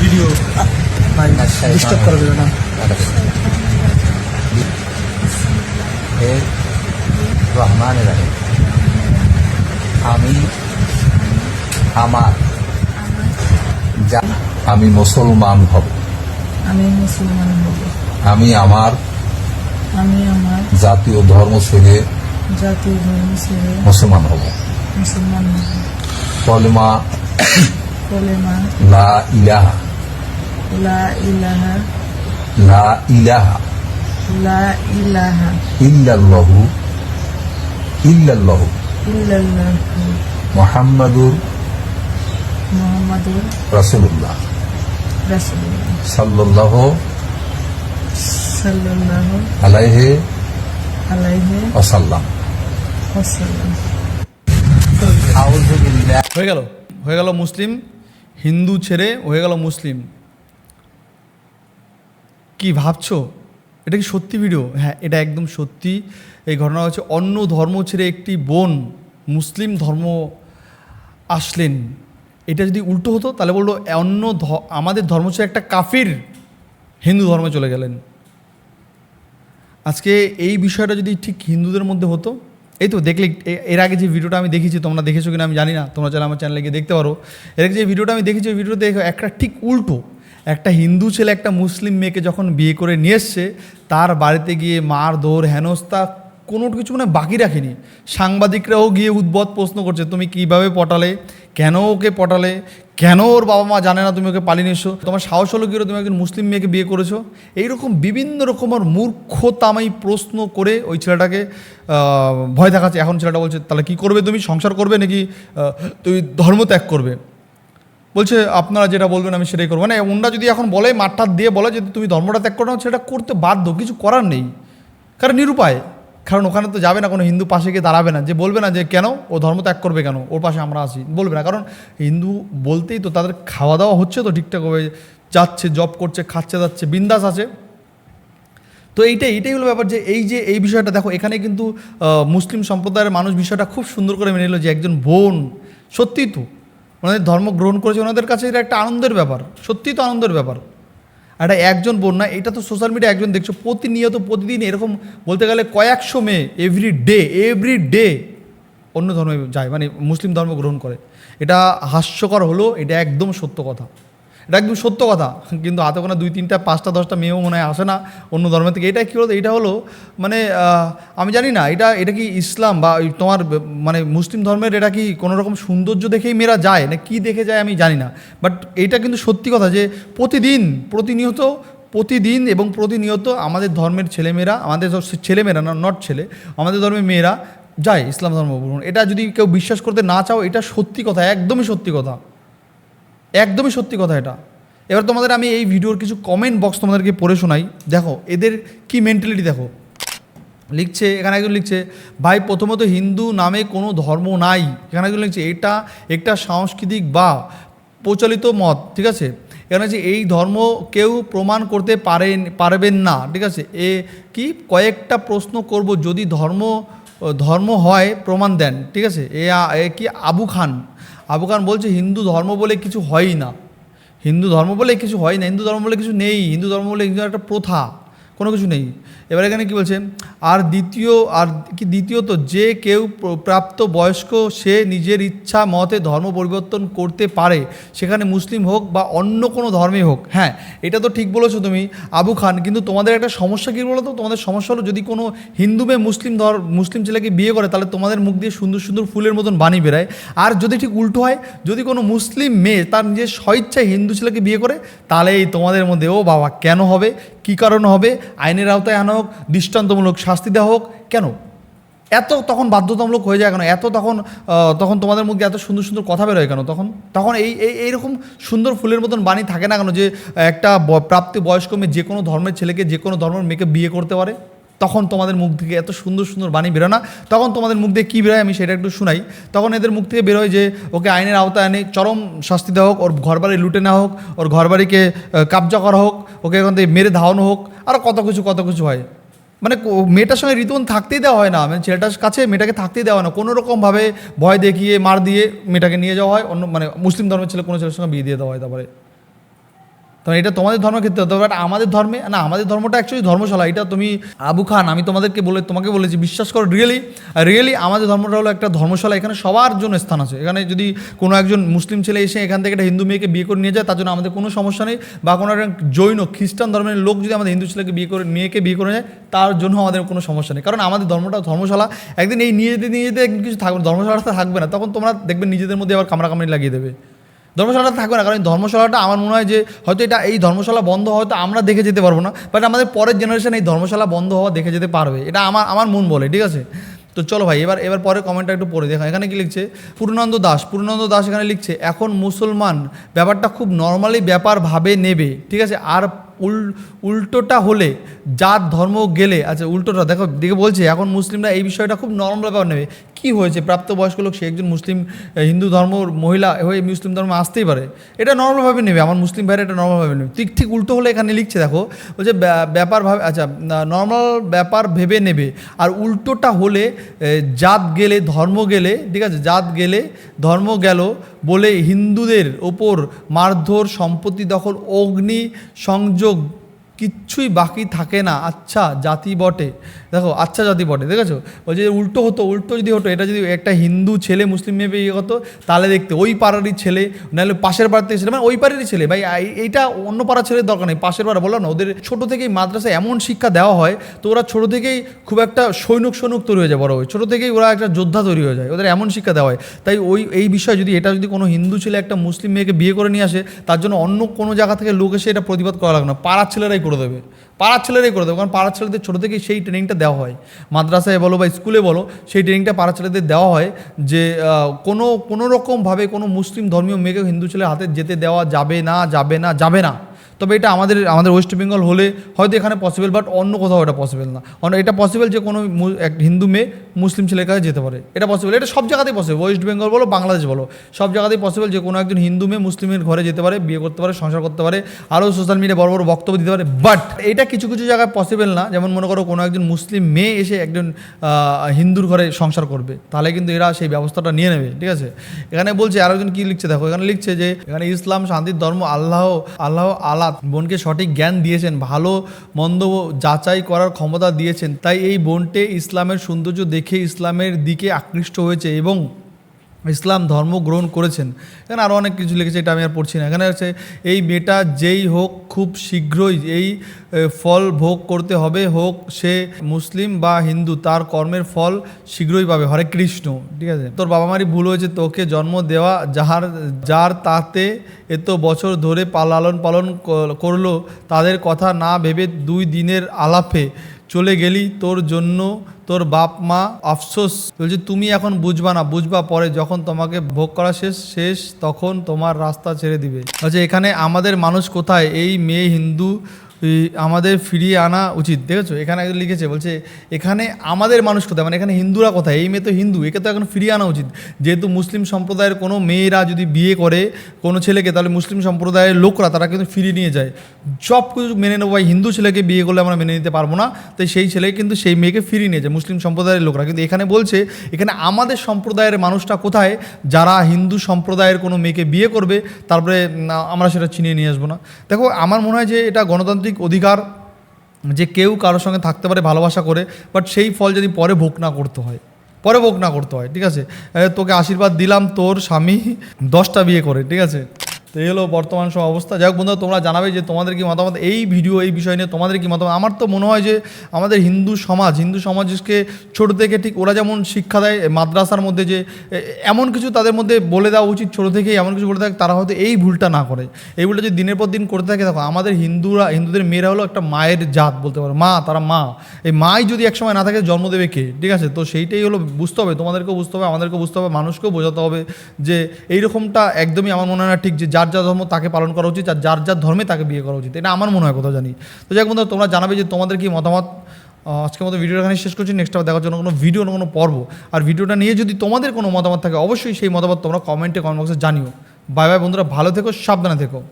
Video disturb করে না রহমান রাহিম আমি আমার আমি মুসলমান হব। আমি মুসলমান হব। আমি আমার আমি আমার জাতীয় ধর্ম ছেড়ে জাতীয় ধর্ম ছেড়ে মুসলমান হব। মুসলমান লা ইলাহা। লা ইলাহা। লা ইলাহা। লা ইলাহা। ইল্লাল্লাহু। ইল্লাল্লাহু। ইল্লাল্লাহু। মুহাম্মাদুর মুহাম্মাদুর রাসূলুল্লাহ। রাসূলুল্লাহ। সাল্লাল্লাহু সাল্লাল্লাহু আলাইহি আলাইহি হয়ে গেল হয়ে গেল মুসলিম। হিন্দু ছেড়ে হয়ে গেল মুসলিম। কি ভাবছ? এটা কি সত্যি ভিডিও হ্যাঁ এটা একদম সত্যি। এই ঘটনা হচ্ছে অন্য ধর্ম ছেড়ে একটি বোন মুসলিম ধর্ম আসলেন। এটা যদি উল্টো হতো, তাহলে বলল অন্য আমাদের ধর্ম ছেড়ে একটা কাফির হিন্দু ধর্মে চলে গেলেন। আজকে এই বিষয়টা যদি ঠিক হিন্দুদের মধ্যে হতো এই তো দেখলে এর আগে যে ভিডিওটা আমি দেখেছি, তোমরা দেখেছ কিনা আমি জানি না, তোমরা চাইলে আমার চ্যানেলে গিয়ে দেখতে পারো। এর আগে যে ভিডিওটা আমি দেখেছি, ওই ভিডিওতে একটা ঠিক উল্টো, একটা হিন্দু ছেলে একটা মুসলিম মেয়েকে যখন বিয়ে করে নিয়ে এসছে, তার বাড়িতে গিয়ে মার, দৌড় হেনস্তা কোনো কিছু মানে বাকি রাখেনি। সাংবাদিকরাও গিয়ে উদ্ভট প্রশ্ন করছে, তুমি কীভাবে পটালে? কেন ওকে পটালে? কেন ওর বাবা মা জানে না তুমি ওকে পালিয়ে এসো তোমার সাহস হলো কি তুমি একজন মুসলিম মেয়েকে বিয়ে করেছ? এইরকম বিভিন্ন রকম রকমের মূর্খতামাই প্রশ্ন করে ওই ছেলেটাকে ভয় দেখাচ্ছে। এখন ছেলেটা বলছে, তাহলে কি করবে তুমি? সংসার করবে নাকি তুমি ধর্ম ত্যাগ করবে? বলছে, আপনারা যেটা বলবেন আমি সেটাই করব। মানে ওনরা যদি এখন বলে, মাঠটা দিয়ে বলে যে, তুমি ধর্মটা ত্যাগ করো না, সেটা করতে বাধ্য। কিছু করার নেই। কারণ নিরুপায়। কারণ ওখানে তো যাবে না, কোনো হিন্দু পাশে গিয়ে দাঁড়াবে না। যে বলবে না যে, কেন? ও ধর্ম ত্যাগ করবে কেন? ওর পাশে আমরা আছি। বলবে না। কারণ হিন্দু বলতেই তো তাদের খাওয়া দাওয়া হচ্ছে তো ঠিকঠাকভাবে যাচ্ছে, জব করছে, খাচ্ছে যাচ্ছে বিন্দাস আছে। তো এইটাই এইটাই হলো ব্যাপার যে, এই যে, এই বিষয়টা দেখো, এখানে কিন্তু মুসলিম সম্প্রদায়ের মানুষ বিষয়টা খুব সুন্দর করে মেনে নিল যে, একজন বোন, সত্যিই তো। ওনাদের ধর্ম গ্রহণ করেছে, ওনাদের কাছে এটা একটা আনন্দের ব্যাপার, সত্যিই তো আনন্দের ব্যাপার। এটা একজন বোন না, এটা তো সোশ্যাল মিডিয়া একজন দেখছ, প্রতিনিয়ত প্রতিদিন এরকম বলতে গেলে কয়েকশো মেয়ে এভরি ডে এভরি ডে অন্য ধর্মে যায় মানে মুসলিম ধর্ম গ্রহণ করে। এটা হাস্যকর হলো, এটা একদম সত্য কথা। এটা একদম সত্য কথা। কিন্তু হাতে কোনো দুই তিনটা, পাঁচটা, দশটা মেয়েও মনে হয় আসে না অন্য ধর্মের থেকে। এটা কী হলো? এটা হলো মানে আমি জানি না, এটা এটা কি ইসলাম বা তোমার মানে মুসলিম ধর্মের এটা কি কোনো রকম সৌন্দর্য দেখেই মেয়েরা যায়? না কি দেখে যায় আমি জানি না। বাট এইটা কিন্তু সত্যি কথা যে প্রতিদিন, প্রতিনিয়ত, প্রতিদিন এবং প্রতিনিয়ত আমাদের ধর্মের ছেলেমেয়েরা, আমাদের ছেলেমেয়েরা না নট ছেলে, আমাদের ধর্মের মেয়েরা যায় ইসলাম ধর্ম এটা যদি কেউ বিশ্বাস করতে না চাও, এটা সত্যি কথা, একদমই সত্যি কথা। একদমই সত্যি কথা এটা। এবার তোমাদের আমি এই ভিডিওর কিছু কমেন্ট বক্স তোমাদেরকে পড়ে শোনাই। দেখো, এদের কি মেন্টালিটি দেখো। লিখছে, এখানে একজন লিখছে, ভাই, প্রথমত হিন্দু নামে কোনো ধর্ম নাই। এখানে একজন লিখছে, এটা একটা সাংস্কৃতিক বা প্রচলিত মত। ঠিক আছে? এখানে হচ্ছে এই ধর্ম কেউ প্রমাণ করতে পারেন, পারবেন না। ঠিক আছে? এ কি? কয়েকটা প্রশ্ন করব যদি ধর্ম ধর্ম হয়, প্রমাণ দেন। ঠিক আছে? এ কি? আবু খান। আবু খান বলছে, হিন্দু ধর্ম বলে কিছু হয়ই না। হিন্দু ধর্ম বলে কিছু হয় না, হিন্দু ধর্ম বলে কিছু নেই। হিন্দু ধর্ম বলে একটা প্রথা। কোনো কিছু নেই। এবার এখানে কি বলছে? আর দ্বিতীয়, আর কি দ্বিতীয়ত, যে কেউ প্রাপ্ত বয়স্ক, সে নিজের ইচ্ছা মতে ধর্ম পরিবর্তন করতে পারে। সেখানে মুসলিম হোক বা অন্য কোনো ধর্মে হোক। হ্যাঁ এটা তো ঠিক বলেছ তুমি, আবু খান। কিন্তু তোমাদের একটা সমস্যা কী বলো তো তোমাদের সমস্যা হলো যদি কোনো হিন্দু মেয়ে মুসলিম ধর, মুসলিম ছেলেকে বিয়ে করে, তাহলে তোমাদের মুখ দিয়ে সুন্দর সুন্দর ফুলের মতন বাণী বেরায়। আর যদি ঠিক উল্টো হয়, যদি কোনো মুসলিম মেয়ে তার নিজের স্বইচ্ছায় হিন্দু ছেলেকে বিয়ে করে, তাহলে এই তোমাদের মধ্যে, ও বাবা, কেন হবে? কী কারণ হবে? আইনের আওতায় আনা হোক, দৃষ্টান্তমূলক শাস্তি দেওয়া হোক, কেন? এত তখন বাধ্যতামূলক হয়ে যায় কেন? এত তখন তখন তোমাদের মধ্যে এত সুন্দর সুন্দর কথা বেরোয় কেন? তখন তখন এই এই, এইরকম সুন্দর ফুলের মতন বাণী থাকে না কেন যে একটা প্রাপ্তি বয়স্ক মেয়ে যে কোনো ধর্মের ছেলেকে, যে কোনো ধর্মের মেয়েকে বিয়ে করতে পারে? তখন তোমাদের মুখ থেকে এত সুন্দর সুন্দর বাণী বেরোয় না। তখন তোমাদের মুখ দিয়ে কী বেরোয় আমি সেটা একটু শোনাই। তখন এদের মুখ থেকে বেরোয় যে, ওকে আইনের আওতায় আনে, চরম শাস্তি দেওয়া হোক, ওর ঘরবাড়ি লুটে নেওয়া হোক, ওর ঘরবাড়িকে কাবজা করা হোক, ওকে এখান থেকে মেরে ধাওয়ানো হোক আরও কত কিছু কত কিছু হয়। মানে মেয়েটার সঙ্গে ঋতুন থাকতেই দেওয়া হয় না। মানে ছেলেটার কাছে মেয়েটাকে থাকতেই দেওয়া হয় না। কোনো রকমভাবে ভয় দেখিয়ে, মার দিয়ে মেয়েটাকে নিয়ে যাওয়া হয়। অন্য মানে মুসলিম ধর্মের ছেলে কোনো ছেলের সঙ্গে বিয়ে দিয়ে দেওয়া হয় তারপরে। তখন এটা তোমাদের ধর্মের ক্ষেত্রে হতে পারে আমাদের ধর্মে, না, আমাদের ধর্মটা অ্যাকচুয়ালি ধর্মশালা, এটা তুমি আবু খান, আমি তোমাদেরকে বলে, তোমাকে বলেছি, বিশ্বাস করো রিয়েলি রিয়েলি আমাদের ধর্মটা হলো একটা ধর্মশালা, এখানে সবার জন্য স্থান আছে। এখানে যদি কোনো একজন মুসলিম ছেলে এসে এখান থেকে একটা হিন্দু মেয়েকে বিয়ে করে নিয়ে যায়, তার জন্য আমাদের কোনো সমস্যা নেই। বা কোনো একটা জৈন, খ্রিস্টান ধর্মের লোক যদি আমাদের হিন্দু ছেলেকে বিয়ে করে, মেয়েকে বিয়ে করে যায় তার জন্য আমাদের কোনো সমস্যা নেই। কারণ আমাদের ধর্মটা ধর্মশালা, একদিন এই নিয়ে যেতে নিয়ে যেতে কিছু থাকবে ধর্মশালাটা থাকবে না, তখন তোমরা দেখবে নিজেদের মধ্যে আবার কামড়া কামড়ি লাগিয়ে দেবে। ধর্মশালাটা থাকবে না, কারণ ধর্মশালাটা আমার মনে হয় যে হয়তো এটা এই ধর্মশালা বন্ধ হয়তো আমরা দেখে যেতে পারব না বাট আমাদের পরের জেনারেশন এই ধর্মশালা বন্ধ হওয়া দেখে যেতে পারবে, এটা আমার আমার মন বলে, ঠিক আছে? তো চলো ভাই, এবার এবার পরে কমেন্টটা একটু পড়ে দেখা, এখানে কি লিখছে? পূর্ণানন্দ দাস পূর্ণানন্দ দাস এখানে লিখছে, এখন মুসলমান, ব্যাপারটা খুব নর্মালি ব্যাপার ভাবে নেবে, ঠিক আছে? আর উল, উল্টোটা হলে জাত, ধর্ম গেলে আচ্ছা উল্টোটা দেখো দিকে বলছে, এখন মুসলিমরা এই বিষয়টা খুব নরম ব্যাপার নেবে। কি হয়েছে? প্রাপ্তবয়স্ক লোক, সে একজন মুসলিম হিন্দু ধর্ম, মহিলা হয়ে মুসলিম ধর্মে আসতেই পারে। এটা নর্মালভাবে নেবে, আমার মুসলিম ভাইরা এটা নর্মালভাবে নেবে। ঠিক ঠিক উল্টো হলে এখানে লিখছে, দেখো, বলছে, ব্যা- ব্যাপার ভাবে আচ্ছা নর্মাল ব্যাপার ভেবে নেবে। আর উল্টোটা হলে জাত গেলে, ধর্ম গেলে, ঠিক আছে, জাত গেলে, ধর্ম গেল বলে হিন্দুদের ওপর মারধর, সম্পত্তি দখল, অগ্নি, সংযোগ কিচ্ছুই বাকি থাকে না। আচ্ছা জাতি বটে। দেখো আচ্ছা জাতি বটে, দেখেছ? বলছে যে উল্টো হতো, উল্টো যদি হতো, এটা যদি একটা হিন্দু ছেলে মুসলিম মেয়ে বিয়ে হতো তাহলে দেখতে ওই পাড়ারই ছেলে, নাহলে পাশের পাড়ার থেকে ছেলে মানে ওই পাড়ারই ছেলে। ভাই এইটা অন্য পাড়ার ছেলের দরকার নেই, পাশের পাড়া বললাম না, ওদের ছোটো থেকেই মাদ্রাসায় এমন শিক্ষা দেওয়া হয়, তো ওরা ছোটো থেকেই খুব একটা সৈনিক সৈনিক তৈরি হয়ে যায়, বড় হয়ে। ছোটো থেকেই ওরা একটা যোদ্ধা তৈরি হয়ে যায়, ওদের এমন শিক্ষা দেওয়া হয়। তাই ওই, এই বিষয়ে যদি এটা যদি কোনো হিন্দু ছেলে একটা মুসলিম মেয়েকে বিয়ে করে নিয়ে আসে, তার জন্য অন্য কোনো জায়গা থেকে লোক এসে এটা প্রতিবাদ করা লাগবে না, পাড়ার ছেলেরাই করে দেবে, পাড়ার ছেলেরাই করে দেবে, কারণ পাড়ার ছেলেদের ছোটো থেকেই সেই ট্রেনিংটা দেওয়া হয়। মাদ্রাসায় বলো বা স্কুলে বলো, সেই ট্রেনিংটা পাড়া ছেলেদের দেওয়া হয় যে কোনো কোনো রকমভাবে কোনো মুসলিম ধর্মীয় মেয়েকে হিন্দু ছেলের হাতে যেতে দেওয়া যাবে না যাবে না যাবে না। তবে এটা আমাদের আমাদের ওয়েস্ট বেঙ্গল হলে হয়তো এখানে পসিবল বাট অন্য কোথাও এটা পসিবল না। অন্য, এটা পসিবল যে কোনো এক হিন্দু মেয়ে মুসলিম ছেলের কাছে যেতে পারে। এটা পসিবল এটা সব জায়গাতেই পসিবল ওয়েস্ট বেঙ্গল বলো বাংলাদেশ বলো, সব জায়গাতেই পসিবল যে কোনো একজন হিন্দু মেয়ে মুসলিমের ঘরে যেতে পারে, বিয়ে করতে পারে, সংসার করতে পারে, আরও সোশ্যাল মিডিয়া বড় বড় বক্তব্য দিতে পারে। বাট এটা কিছু কিছু জায়গায় পসিবল না। যেমন মনে করো কোনো একজন মুসলিম মেয়ে এসে একজন হিন্দুর ঘরে সংসার করবে, তাহলে কিন্তু এরা সেই ব্যবস্থাটা নিয়ে নেবে, ঠিক আছে? এখানে বলছে আরেকজন কি লিখছে দেখো, এখানে লিখছে যে, এখানে ইসলাম শান্তির ধর্ম আল্লাহ আল্লাহ আল্লাহ বোনকে সঠিক জ্ঞান দিয়েছেন, ভালো, মন্দ যাচাই করার ক্ষমতা দিয়েছেন। তাই এই বোনটে ইসলামের সৌন্দর্য দেখে ইসলামের দিকে আকৃষ্ট হয়েছে এবং ইসলাম ধর্ম গ্রহণ করেছেন। এখানে আরও অনেক কিছু লিখেছে, এটা আমি আর পড়ছি না। এখানে হচ্ছে এই মেয়েটা যেই হোক, খুব শীঘ্রই এই ফল ভোগ করতে হবে, হোক সে মুসলিম বা হিন্দু, তার কর্মের ফল শীঘ্রই পাবে। হরে কৃষ্ণ। ঠিক আছে? তোর বাবা মারই ভুল হয়েছে, তোকে জন্ম দেওয়া যাহার, যার তাতে এত বছর ধরে পা- লালন পালন করল, তাদের কথা না ভেবে দুই দিনের আলাপে চলে গেলি, তোর জন্য তোর বাপ মা, আফসোস বলছে তুমি এখন বুঝবা না, বুঝবা পরে যখন তোমাকে ভোগ করা শেষ শেষ তখন তোমার রাস্তা ছেড়ে দিবে। আচ্ছা এখানে আমাদের মানুষ কোথায়? এই মেয়ে হিন্দু আমাদের ফিরিয়ে আনা উচিত, দেখেছ? এখানে একজন লিখেছে, বলছে, এখানে আমাদের মানুষ কোথায়? মানে এখানে হিন্দুরা কোথায়? এই মেয়ে তো হিন্দু, একে তো এখন ফিরিয়ে আনা উচিত। যেহেতু মুসলিম সম্প্রদায়ের কোনো মেয়েরা যদি বিয়ে করে কোনো ছেলেকে, তাহলে মুসলিম সম্প্রদায়ের লোকরা তারা কিন্তু ফিরিয়ে নিয়ে যায়। সব কিছু মেনে নেব হিন্দু ছেলেকে বিয়ে করলে আমরা মেনে নিতে পারব না। তাই সেই ছেলে কিন্তু সেই মেয়েকে ফিরিয়ে নিয়ে যায়, মুসলিম সম্প্রদায়ের লোকরা। কিন্তু এখানে বলছে, এখানে আমাদের সম্প্রদায়ের মানুষটা কোথায়? যারা হিন্দু সম্প্রদায়ের কোনো মেয়েকে বিয়ে করবে, তারপরে আমরা সেটা চিনিয়ে নিয়ে আসব না। দেখো, আমার মনে হয় যে এটা গণতান্ত্রিক অধিকার যে কেউ কারোর সঙ্গে থাকতে পারে ভালোবাসা করে বাট সেই ফল যদি পরে ভোগ না করতে হয়, পরে ভোগ না করতে হয়, ঠিক আছে? তোকে আশীর্বাদ দিলাম তোর স্বামী দশটা বিয়ে করে, ঠিক আছে? তো এই হলো বর্তমান সব অবস্থা। যাই হোক বন্ধুরা, তোমরা জানাবে যে তোমাদের কি মতামত? এই ভিডিও, এই বিষয় নিয়ে তোমাদের কি মতামত? আমার তো মনে হয় যে আমাদের হিন্দু সমাজ, হিন্দু সমাজকে ছোট থেকে ঠিক ওরা যেমন শিক্ষা দেয়, মাদ্রাসার মধ্যে যে এমন কিছু তাদের মধ্যে বলে দেওয়া উচিত, ছোট থেকেই এমন কিছু বলে থাকে তারা হয়তো এই ভুলটা না করে। এই ভুলটা যদি দিনের পর দিন করতে থাকে, দেখো, আমাদের হিন্দুরা, হিন্দুদের মেয়েরা হলো একটা মায়ের জাত বলতে পারো, মা, তারা মা। এই মাই যদি একসময় না থাকে, জন্ম দেবে কে? ঠিক আছে? তো সেইটাই হলো বুঝতে হবে, তোমাদেরকেও বুঝতে হবে, আমাদেরকেও বুঝতে হবে, মানুষকেও বোঝাতে হবে যে এইরকমটা একদমই আমার মনে হয় না ঠিক যে যার যার যা ধর্ম তাকে পালন করা উচিত আর যার যার ধর্মে তাকে বিয়ে করা উচিত। এটা আমার মনে হয় কোথাও জানি। তো যাই বন্ধু তোমরা জানাবে যে তোমাদের কি মতামত। আজকে আজকের মতো ভিডিওটা এখানে শেষ করছি। নেক্সট দেখার জন্য কোনো ভিডিও কোনো পর্ব। আর ভিডিওটা নিয়ে যদি তোমাদের কোনো মতামত থাকে, অবশ্যই সেই মতামত তোমরা কমেন্টে কমেন্ট বক্সে জানিও। বাই বাই বন্ধুরা, ভালো থেকো, সাবধানে থেকো।